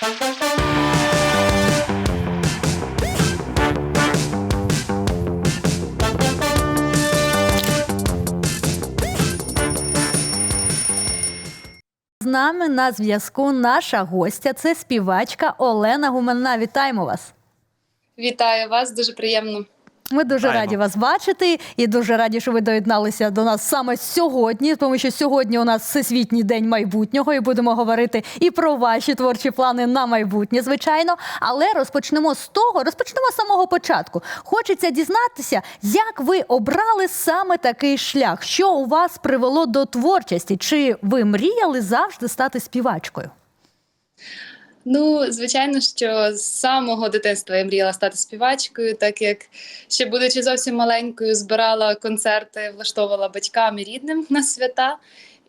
З нами на зв'язку наша гостя це співачка Олена Гуменна. Вітаємо вас. Вітаю вас, дуже приємно. Ми дуже Вітаємо. раді вас бачити і дуже раді, що ви доєдналися до нас саме сьогодні, тому що сьогодні у нас всесвітній день майбутнього, і будемо говорити і про ваші творчі плани на майбутнє, звичайно. Але розпочнемо з того, розпочнемо з самого початку. Хочеться дізнатися, як ви обрали саме такий шлях, що у вас привело до творчості? Чи ви мріяли завжди стати співачкою? Ну, звичайно, що з самого дитинства я мріяла стати співачкою, так як ще будучи зовсім маленькою, збирала концерти, влаштовувала батькам і рідним на свята.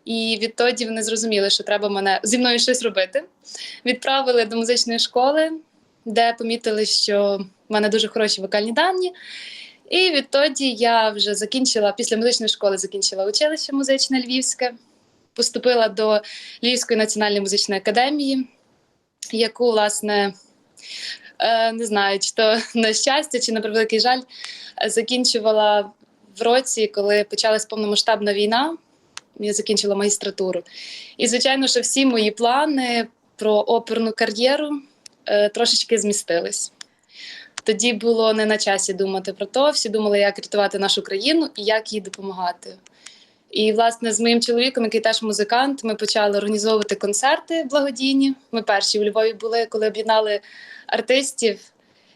І відтоді вони зрозуміли, що треба мене зі мною щось робити. Відправили до музичної школи, де помітили, що в мене дуже хороші вокальні дані. І відтоді я вже закінчила після музичної школи, закінчила училище музичне львівське, поступила до Львівської національної музичної академії яку, власне, е, не знаю, чи то на щастя, чи на превеликий жаль, закінчувала в році, коли почалась повномасштабна війна. Я закінчила магістратуру. І, звичайно, що всі мої плани про оперну кар'єру е, трошечки змістились. Тоді було не на часі думати про то. Всі думали, як рятувати нашу країну і як їй допомагати. І, власне, з моїм чоловіком, який теж музикант, ми почали організовувати концерти благодійні. Ми перші у Львові були, коли об'єднали артистів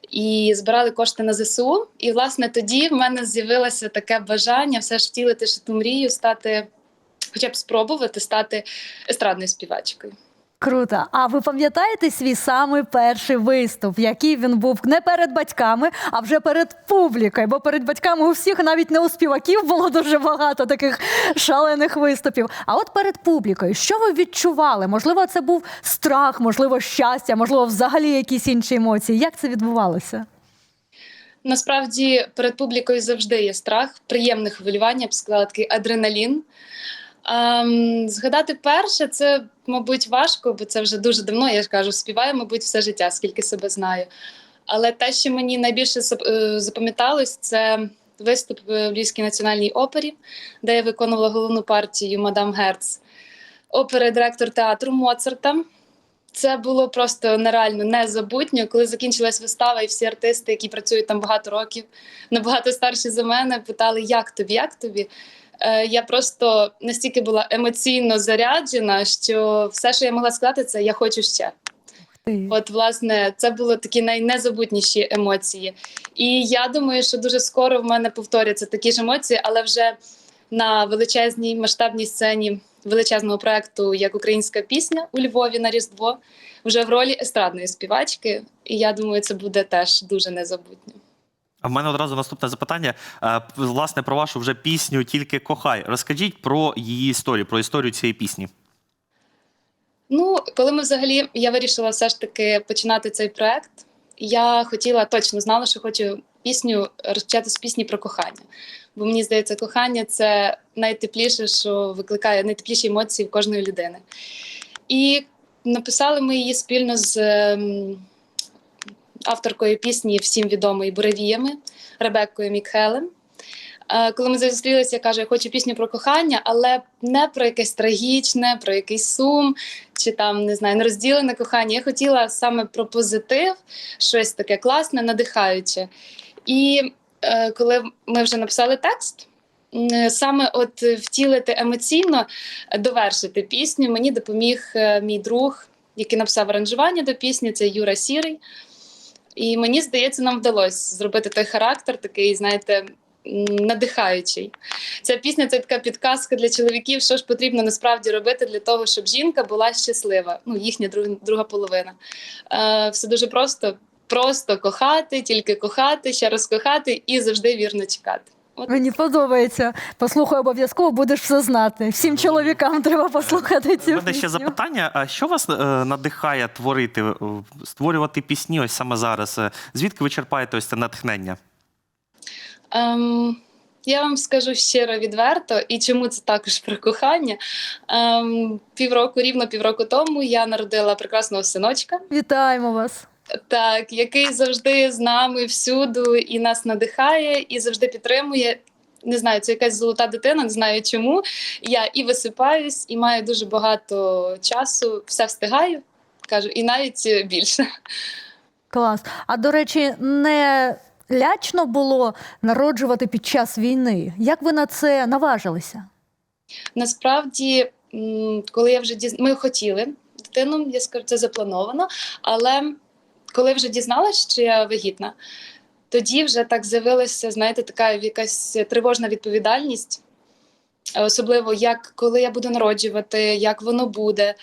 і збирали кошти на ЗСУ. І, власне, тоді в мене з'явилося таке бажання все ж втілити ту мрію, стати, хоча б спробувати стати естрадною співачкою. Круто. А ви пам'ятаєте свій самий перший виступ, який він був не перед батьками, а вже перед публікою? Бо перед батьками у всіх навіть не у співаків було дуже багато таких шалених виступів. А от перед публікою, що ви відчували? Можливо, це був страх, можливо, щастя, можливо, взагалі якісь інші емоції. Як це відбувалося? Насправді перед публікою завжди є страх, приємне хвилювання, я б сказала, такий адреналін. Ем, згадати перше, це, мабуть, важко, бо це вже дуже давно, я ж кажу, співаю, мабуть, все життя, скільки себе знаю. Але те, що мені найбільше е, запам'яталось, це виступ в Львівській національній опері, де я виконувала головну партію Мадам Герц, опери директор театру Моцарта. Це було просто нереально незабутньо, коли закінчилась вистава, і всі артисти, які працюють там багато років, набагато старші за мене, питали, як тобі, як тобі. Е, я просто настільки була емоційно заряджена, що все, що я могла сказати, це я хочу ще. От, власне, це були такі найнезабутніші емоції. І я думаю, що дуже скоро в мене повторяться такі ж емоції, але вже на величезній масштабній сцені величезного проекту як українська пісня у Львові на Різдво, вже в ролі естрадної співачки. І я думаю, це буде теж дуже незабутньо. А в мене одразу наступне запитання. Е, Власне, про вашу вже пісню Тільки кохай. Розкажіть про її історію, про історію цієї пісні. Ну, коли ми взагалі я вирішила все ж таки починати цей проект, я хотіла точно знала, що хочу пісню розпочати з пісні про кохання. Бо мені здається, кохання це найтепліше, що викликає найтепліші емоції в кожної людини. І написали ми її спільно з ем, авторкою пісні всім відомої буревіями Ребеккою Мікхелем. Е, Коли ми зустрілися, я кажу, я хочу пісню про кохання, але не про якесь трагічне, про якийсь сум чи там не знаю, нерозділене кохання. Я хотіла саме про позитив, щось таке класне, надихаюче. І е, коли ми вже написали текст, саме от втілити емоційно, довершити пісню, мені допоміг е, мій друг, який написав аранжування до пісні, це Юра Сірий. І мені здається, нам вдалося зробити той характер, такий, знаєте, надихаючий. Ця пісня це така підказка для чоловіків, що ж потрібно насправді робити для того, щоб жінка була щаслива. Ну, їхня друг, друга половина. Е, все дуже просто. Просто кохати, тільки кохати, ще раз кохати і завжди вірно чекати. От Мені подобається. Послухай обов'язково, будеш все знати. Всім чоловікам треба послухати У цю мене ще пісню. запитання: а що вас е, надихає творити, е, створювати пісні ось саме зараз? Е, Звідки ви черпаєте ось це натхнення? Ем, Я вам скажу щиро відверто, і чому це також про кохання. Ем, півроку, рівно півроку тому я народила прекрасного синочка, Вітаємо вас. Так, який завжди з нами всюду і нас надихає, і завжди підтримує. Не знаю, це якась золота дитина, не знаю чому. Я і висипаюсь, і маю дуже багато часу, все встигаю, кажу, і навіть більше. Клас. А до речі, не лячно було народжувати під час війни. Як ви на це наважилися? Насправді, коли я вже діз... ми хотіли дитину, я скажу, це заплановано. Але коли вже дізналась, що я вагітна, тоді вже так з'явилася, знаєте, така якась тривожна відповідальність. Особливо, як коли я буду народжувати, як воно буде.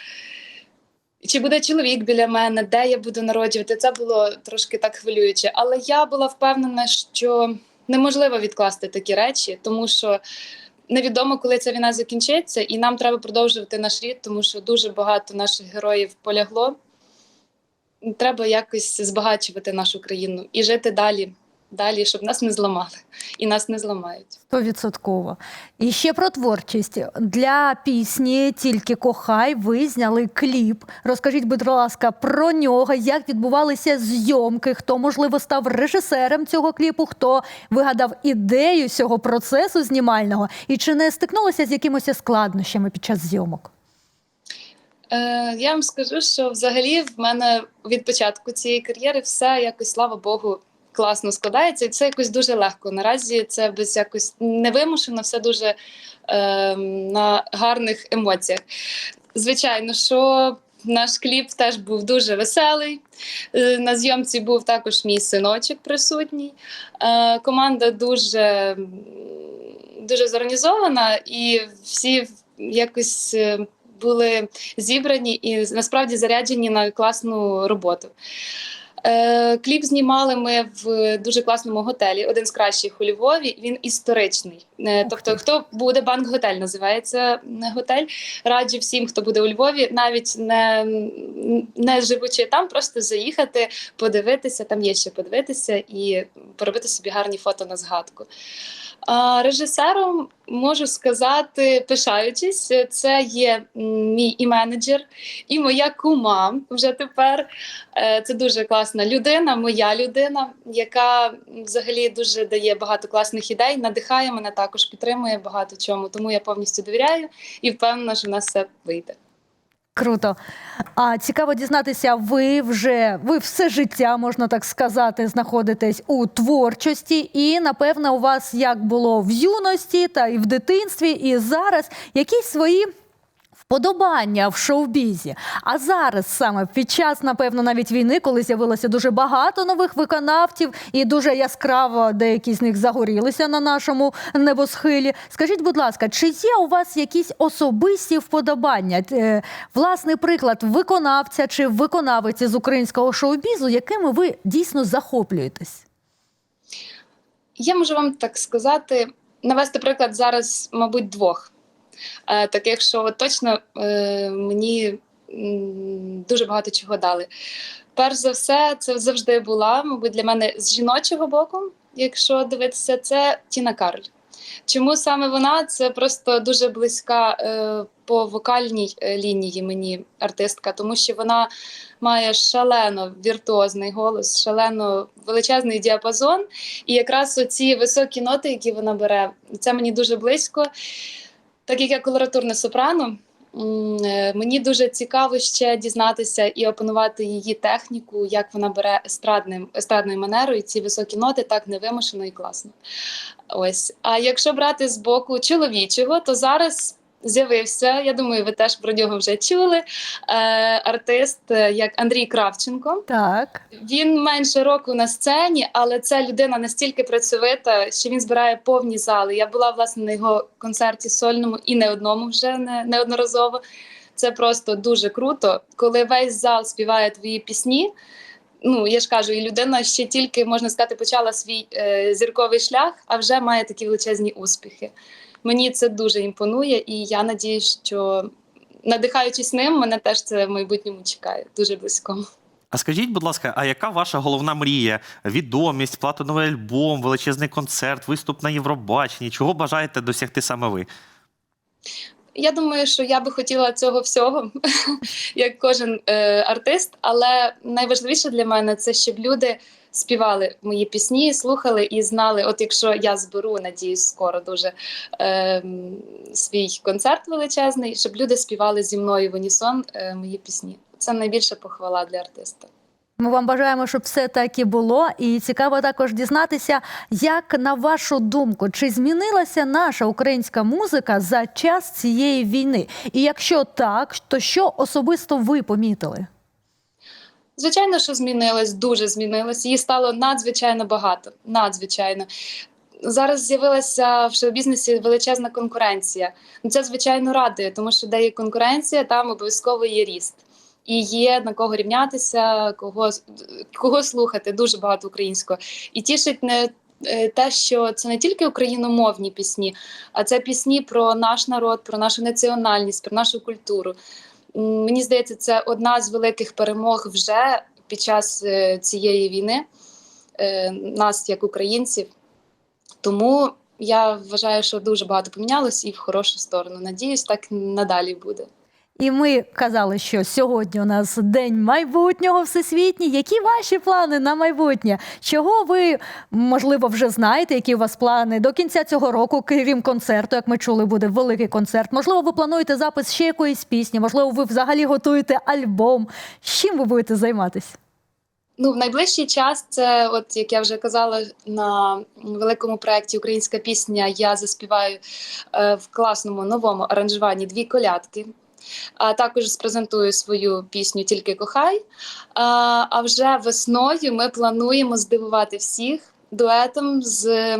Чи буде чоловік біля мене, де я буду народжувати? Це було трошки так хвилююче. Але я була впевнена, що неможливо відкласти такі речі, тому що невідомо, коли ця війна закінчиться, і нам треба продовжувати наш рід, тому що дуже багато наших героїв полягло. Треба якось збагачувати нашу країну і жити далі, далі, щоб нас не зламали і нас не зламають. Стовідсотково. І ще про творчість. Для пісні Тільки кохай ви зняли кліп. Розкажіть, будь ласка, про нього, як відбувалися зйомки, хто, можливо, став режисером цього кліпу, хто вигадав ідею цього процесу знімального, і чи не стикнулися з якимось складнощами під час зйомок? Е, я вам скажу, що взагалі в мене від початку цієї кар'єри все якось, слава Богу, класно складається, і це якось дуже легко. Наразі це без якось невимушено, все дуже е, на гарних емоціях. Звичайно, що наш кліп теж був дуже веселий. Е, На зйомці був також мій синочок присутній. Е, Команда дуже, дуже зорганізована, і всі якось. Були зібрані і насправді заряджені на класну роботу. Е, кліп знімали ми в дуже класному готелі, один з кращих у Львові. Він історичний. Е, тобто, хто буде банк готель, називається готель. Раджу всім, хто буде у Львові, навіть не, не живучи там, просто заїхати, подивитися. Там є що подивитися і поробити собі гарні фото на згадку. Режисером можу сказати, пишаючись, це є мій і менеджер, і моя кума вже тепер. Е, Це дуже класна людина, моя людина, яка взагалі дуже дає багато класних ідей, надихає мене також, підтримує багато чому. Тому я повністю довіряю і впевнена, що в нас все вийде. Круто. А цікаво дізнатися, ви вже ви все життя, можна так сказати, знаходитесь у творчості, і напевно, у вас як було в юності, та і в дитинстві, і зараз якісь свої. Вподобання в шоу-бізі. А зараз саме під час, напевно, навіть війни, коли з'явилося дуже багато нових виконавців, і дуже яскраво деякі з них загорілися на нашому небосхилі. Скажіть, будь ласка, чи є у вас якісь особисті вподобання? Е, Власний приклад виконавця чи виконавиці з українського шоу-бізу, якими ви дійсно захоплюєтесь? Я можу вам так сказати, навести приклад зараз, мабуть, двох. Е, таких, що точно е, мені дуже багато чого дали. Перш за все, це завжди була, мабуть, для мене з жіночого боку, якщо дивитися, це Тіна Карль. Чому саме вона? Це просто дуже близька е, по вокальній е, лінії мені артистка, тому що вона має шалено віртуозний голос, шалено величезний діапазон. І якраз оці високі ноти, які вона бере, це мені дуже близько. Так як я колоратурне сопрано, е, мені дуже цікаво ще дізнатися і опанувати її техніку, як вона бере естрадним, естрадною манерою ці високі ноти так невимушено і класно. Ось. А якщо брати з боку чоловічого, то зараз з'явився, я думаю, ви теж про нього вже чули. Е, артист е, як Андрій Кравченко. Так. Він менше року на сцені, але це людина настільки працьовита, що він збирає повні зали. Я була власне на його концерті сольному і не одному вже не, неодноразово. Це просто дуже круто, коли весь зал співає твої пісні. Ну, я ж кажу, і людина ще тільки можна сказати, почала свій е, зірковий шлях, а вже має такі величезні успіхи. Мені це дуже імпонує, і я надію, що надихаючись ним, мене теж це в майбутньому чекає дуже близько. А скажіть, будь ласка, а яка ваша головна мрія? Відомість, платиновий альбом, величезний концерт, виступ на Євробаченні? Чого бажаєте досягти саме ви? Я думаю, що я би хотіла цього всього, як кожен е, артист. Але найважливіше для мене це щоб люди співали мої пісні, слухали і знали. От якщо я зберу, надіюсь, скоро дуже е, свій концерт величезний, щоб люди співали зі мною в унісон е, мої пісні. Це найбільша похвала для артиста. Ми вам бажаємо, щоб все так і було. І цікаво також дізнатися, як на вашу думку, чи змінилася наша українська музика за час цієї війни? І якщо так, то що особисто ви помітили? Звичайно, що змінилось, дуже змінилось. Її стало надзвичайно багато. Надзвичайно. Зараз з'явилася в шоу-бізнесі величезна конкуренція. Ну, Це звичайно радує, тому що де є конкуренція, там обов'язково є ріст. І є на кого рівнятися, кого, кого слухати, дуже багато українського. І тішить не е, те, що це не тільки україномовні пісні, а це пісні про наш народ, про нашу національність, про нашу культуру. Мені здається, це одна з великих перемог вже під час е, цієї війни е, нас, як українців. Тому я вважаю, що дуже багато помінялось і в хорошу сторону. Надіюсь, так надалі буде. І ми казали, що сьогодні у нас день майбутнього всесвітній. Які ваші плани на майбутнє? Чого ви можливо вже знаєте? Які у вас плани до кінця цього року, крім концерту, як ми чули, буде великий концерт. Можливо, ви плануєте запис ще якоїсь пісні? Можливо, ви взагалі готуєте альбом. З чим ви будете займатися? Ну, в найближчий час це, от як я вже казала, на великому проєкті Українська пісня я заспіваю е, в класному новому аранжуванні дві колядки. А також спрезентую свою пісню Тільки кохай. А вже весною ми плануємо здивувати всіх дуетом з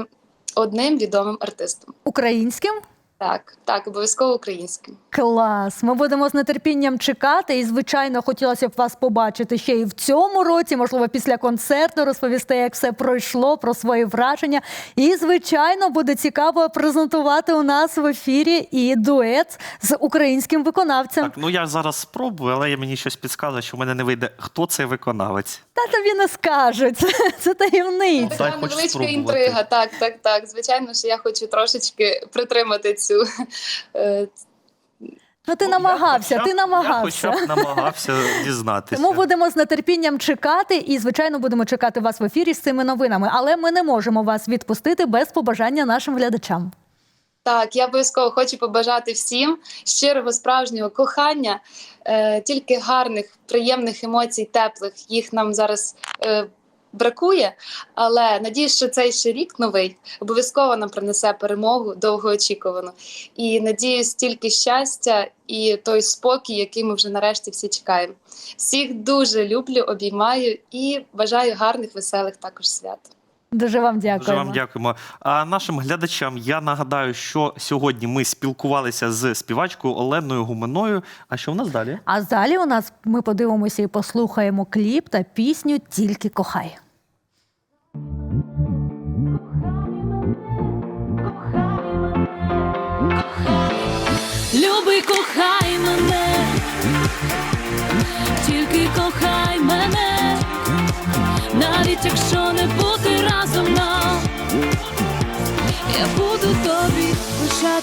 одним відомим артистом. Українським? Так, так, обов'язково українським. Клас! Ми будемо з нетерпінням чекати. І, звичайно, хотілося б вас побачити ще і в цьому році, можливо, після концерту розповісти, як все пройшло, про свої враження. І, звичайно, буде цікаво презентувати у нас в ефірі і дует з українським виконавцем. Так, ну я зараз спробую, але мені щось підказує, що в мене не вийде. Хто цей виконавець? Та тобі не скажуть. Це, це таємниця. Така невеличка інтрига. Так, так, так. Звичайно, що я хочу трошечки притримати цю. Е, Ну ти Ну, намагався, ти намагався. Я хоча б намагався дізнатися. Тому будемо з нетерпінням чекати, і звичайно будемо чекати вас в ефірі з цими новинами. Але ми не можемо вас відпустити без побажання нашим глядачам. Так, я обов'язково хочу побажати всім щирого справжнього кохання, е, тільки гарних, приємних емоцій, теплих. Їх нам зараз е, бракує. Але надіюсь, що цей ще рік новий обов'язково нам принесе перемогу довгоочікувану. І надіюсь, тільки щастя і той спокій, який ми вже нарешті всі чекаємо. Всіх дуже люблю, обіймаю і бажаю гарних, веселих також свят. Дуже вам Дуже вам дякуємо. А нашим глядачам я нагадаю, що сьогодні ми спілкувалися з співачкою Оленою Гуменою. А що в нас далі? А далі у нас ми подивимося і послухаємо кліп та пісню Тільки кохай.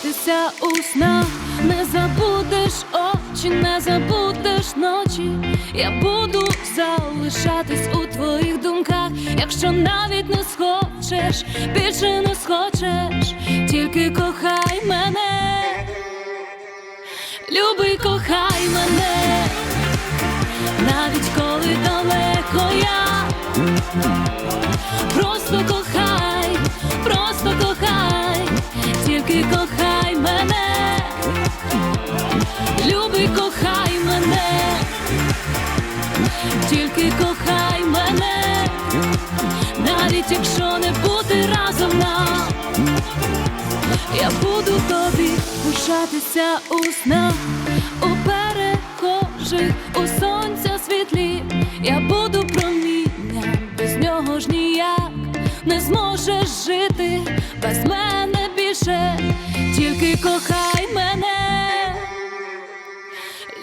Лишатися у снах, не забудеш очі, не забудеш ночі, я буду залишатись у твоїх думках, якщо навіть не схочеш, більше не схочеш, тільки кохай мене. Любий, кохай мене, навіть коли далеко я, просто кохай, мене, любий, кохай мене, тільки кохай мене, навіть якщо не бути разом нам. Я буду тобі пишатися у снах, у перехожих, у сонця світлі. Я буду промінням, без нього ж ніяк не зможеш жити тільки кохай мене,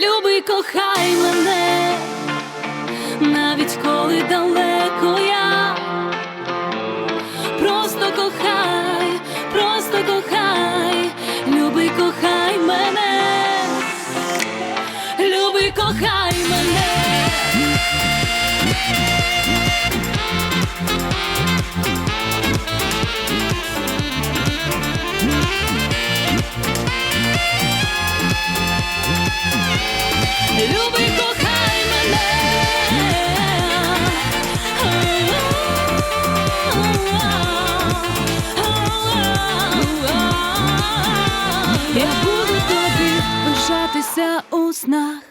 любий, кохай мене, навіть коли далеко я. Просто кохай, просто кохай, любий, кохай мене, любий, кохай мене. Любий, кохай мене. Я буду тобі пишатися у снах.